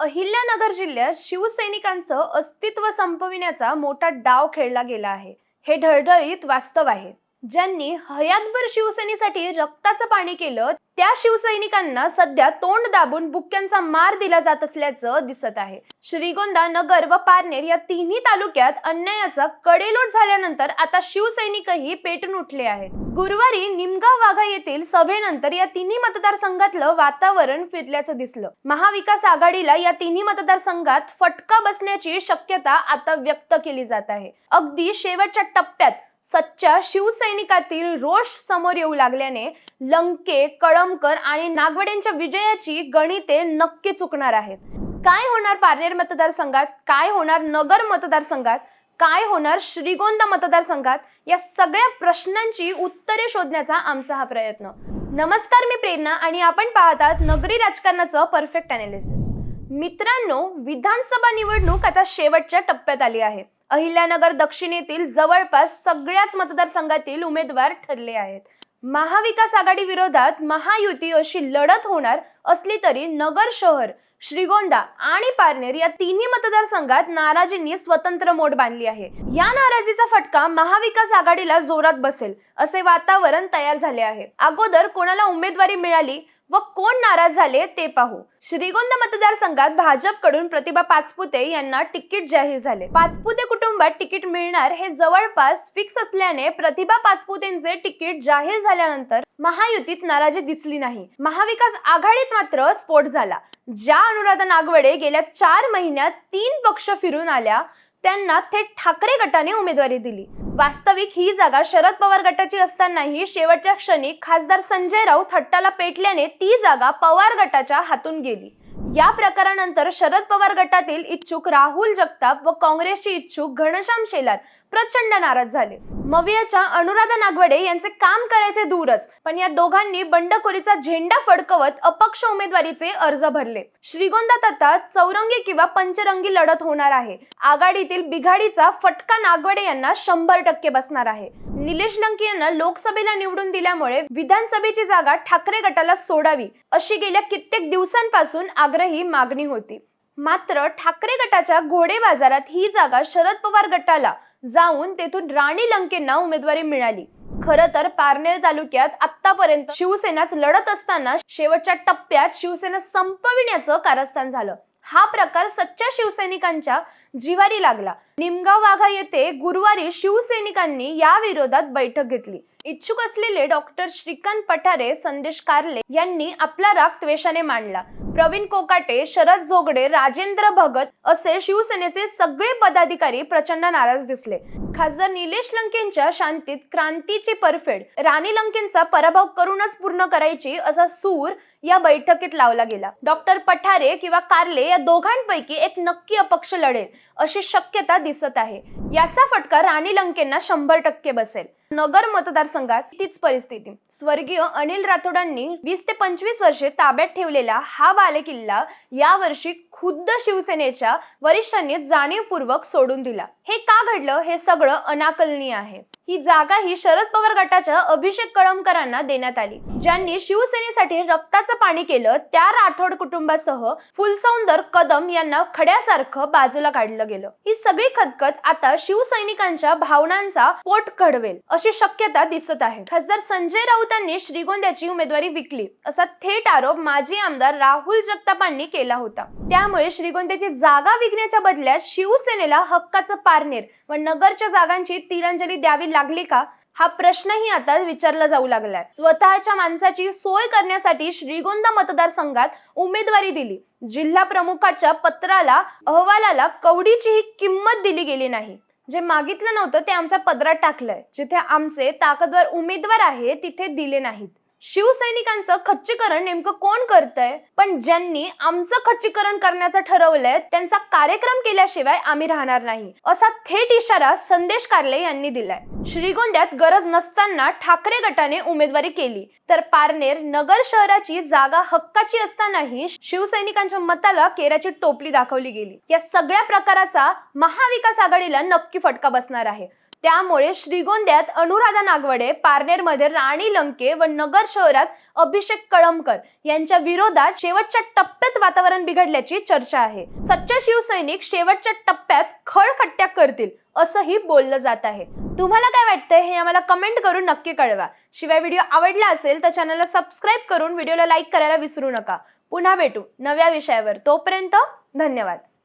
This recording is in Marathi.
अहिल्यानगर जिल्ह्यात शिवसैनिकांचं अस्तित्व संपविण्याचा मोठा डाव खेळला गेला आहे. हे ढळढळीत वास्तव आहे. ज्यांनी हयातभर शिवसेनेसाठी रक्ताचं पाणी केलं त्या शिवसैनिकांना सध्या तोंड दाबून बुक्क्यांचा मार दिला जात असल्याचं दिसत आहे. श्रीगोंदा नगर व पारनेर या तिन्ही तालुक्यात अन्यायाचा कडेलोट झाल्यानंतर आता शिवसैनिकही पेटून उठले आहेत. गुरुवारी निमगाव वाघा येथील सभेनंतर या तिन्ही मतदारसंघातलं वातावरण फिरल्याचं दिसलं. महाविकास आघाडीला या तिन्ही मतदारसंघात फटका बसण्याची शक्यता आता व्यक्त केली जात आहे. अगदी शेवटच्या टप्प्यात सच्च्या शिवसैनिकातील रोष समोर येऊ लागल्याने लंके कळमकर आणि नागवड्यांच्या विजयाची गणिते नक्की चुकणार आहेत. काय होणार पारनेर मतदारसंघात? काय होणार नगर मतदारसंघात? काय होणार श्रीगोंदा मतदारसंघात? या सगळ्या प्रश्नांची उत्तरे शोधण्याचा आमचा हा प्रयत्न. नमस्कार मी प्रेरणा आणि आपण पाहतात नगरी राजकारणाचं परफेक्ट अनालिसिस मित्रांनो विधानसभा निवडणूक आता शेवटच्या टप्प्यात आली आहे. अहिल्यानगर दक्षिणेतील जवळपास सगळ्याच मतदारसंघातील उमेदवार ठरले आहेत. महाविकास आघाडी विरोधात महायुती अशी लढत होणार असली तरी नगर शहर श्रीगोंदा आणि पारनेर या तिन्ही मतदारसंघात नाराजींनी स्वतंत्र मोड बांधली आहे. या नाराजीचा फटका महाविकास आघाडीला जोरात बसेल असे वातावरण तयार झाले आहे. अगोदर कोणाला उमेदवारी मिळाली व कोण नाराज झाले ते पाहू. श्रीगोंदा मतदारसंघात भाजपकडून प्रतिभा पाचपुते यांना तिकीट जाहीर झाले. पाचपुते कुटुंबात तिकीट मिळणार हे जवळपास फिक्स असल्याने प्रतिभा पाचपुतेंचे तिकीट जाहीर झाल्यानंतर महायुतीत नाराजी दिसली नाही. महाविकास आघाडीत मात्र स्फोट झाला. ज्या अनुराधा नागवडे गेल्या चार महिन्यात तीन पक्ष फिरून आल्या त्यांना थेट ठाकरे गटाने उमेदवारी दिली. वास्तविक ही जागा शरद पवार गटाची असतानाही शेवटच्या क्षणी खासदार संजय राऊत हट्टाला पेटल्याने ती जागा पवार गटाच्या हातून गेली. या प्रकारानंतर शरद पवार गटातील इच्छुक राहुल जगताप व काँग्रेसचे इच्छुक घनश्याम शेलार प्रचंड नाराज झाले. मवियाच्या अनुराधा नागवडे यांचे काम करायचे दूरच पण या दोघांनी बंडखोरीचा झेंडा फडकवत अपक्ष उमेदवारीचे अर्ज भरले. श्रीगोंदा तथा चौरंगी किंवा पंचरंगी लढत होणार आहे. आघाडीतील बिघाडीचा फटका नागवडे यांना शंभर टक्के बसणार आहे. निलेश लंकी यांना लोकसभेला निवडून दिल्यामुळे विधानसभेची जागा ठाकरे गटाला सोडावी अशी गेल्या कित्येक दिवसांपासून आग्रही मागणी होती. मात्र ठाकरे गटाच्या घोडे बाजारात ही जागा शरद पवार गटाला जाऊन तेथून राणी लंकेंना उमेदवारी मिळाली. खरं तर पारनेर तालुक्यात आतापर्यंत शिवसेनाच लढत असताना शेवटच्या टप्प्यात शिवसेना संपविण्याचं कारस्थान झालं. हा प्रकार सच्च्या शिवसैनिकांच्या जिवारी लागला. निमगाव वाघा येथे गुरुवारी शिवसैनिकांनी या विरोधात बैठक घेतली. इच्छुक असलेले डॉक्टर श्रीकांत पठारे संदेश कारले यांनी आपला राग त्वेषाने मांडला. प्रवीण कोकाटे शरद झोगडे राजेंद्र भगत असे शिवसेनेचे सगळे पदाधिकारी प्रचंड नाराज दिसले. खासदार निलेश लंकेंच्या शांतीत क्रांतीची परफेड. राणी लंकेंचा पराभव करूनच पूर्ण करायची असा सूर या बैठकीत लावला गेला. डॉक्टर पठारे किंवा कारले या दोघांपैकी एक नक्की अपक्ष लढेल अशी शक्यता दिसत आहे. याचा फटका राणी लंकेंना शंभर टक्के बसेल. नगर मतदारसंघात तीच परिस्थिती. स्वर्गीय अनिल राठोडांनी वीस ते पंचवीस वर्षे ताब्यात ठेवलेला हा बालेकिल्ला यावर्षी खुद्द शिवसेनेच्या वरिष्ठांनी जाणीवपूर्वक सोडून दिला. हे का घडलं? हे सगळं अनाकलनीय आहे. ही जागा ही शरद पवार गटाच्या अभिषेक कळमकरांना देण्यात आली. ज्यांनी शिवसेनेसाठी रक्ताचं पाणी केलं त्या राठोड कुटुंबासह फुलसौंदर कदम यांना खड्यासारखं बाजूला काढलं गेलं. ही सगळी खदखत आता शिवसैनिकांच्या भावनांचा पोट घडवेल अशी शक्यता दिसत आहे. खासदार संजय राऊतांनी श्रीगोंद्याची उमेदवारी विकली असा थेट आरोप माजी आमदार राहुल जगतापांनी केला होता. त्यामुळे श्रीगोंद्याची जागा विकण्याच्या बदल्यात शिवसेनेला हक्काचं पारनेर व नगरच्या जागांची तिरंजली द्यावी लागली का? हा प्रश्नही आता विचारला जाऊ लागलाय. स्वतःच्या माणसाची सोय करण्यासाठी श्रीगोंदा मतदारसंघात उमेदवारी दिली. जिल्हा प्रमुखाच्या पत्राला अहवालाला कवडीचीही किंमत दिली गेली नाही. जे मागितलं नव्हतं ते आमच्या पदरात टाकलंय. जिथे आमचे ताकदवर उमेदवार आहे तिथे दिले नाहीत. शिवसैनिकांचं खच्चीकरण नेमकं कोण करतंय? पण ज्यांनी आमचं खच्चीकरण करण्याचं ठरवलंय त्यांचा कार्यक्रम केल्याशिवाय आम्ही राहणार नाही असा थेट इशारा संदेश कारले यांनी दिलाय. श्रीगोंद्यात गरज नसताना ठाकरे गटाने उमेदवारी केली तर पारनेर नगर शहराची जागा हक्काची असतानाही शिवसैनिकांच्या मताला केराची टोपली दाखवली गेली. या सगळ्या प्रकाराचा महाविकास आघाडीला नक्की फटका बसणार आहे. त्यामुळे श्रीगोंद्यात अनुराधा नागवडे पारनेरमध्ये राणी लंके व नगर शहरात अभिषेक कळमकर यांच्या विरोधात शेवटच्या टप्प्यात वातावरण बिघडल्याची चर्चा आहे. सच्चे शिवसैनिक शेवटच्या टप्प्यात खळखट्ट्या करतील असंही बोललं जात आहे. तुम्हाला काय वाटतंय हे आम्हाला कमेंट करून नक्की कळवा. शिवाय व्हिडिओ आवडला असेल तर चॅनलला सबस्क्राईब करून व्हिडिओला लाईक करायला विसरू नका. पुन्हा भेटू नव्या विषयावर. तोपर्यंत धन्यवाद.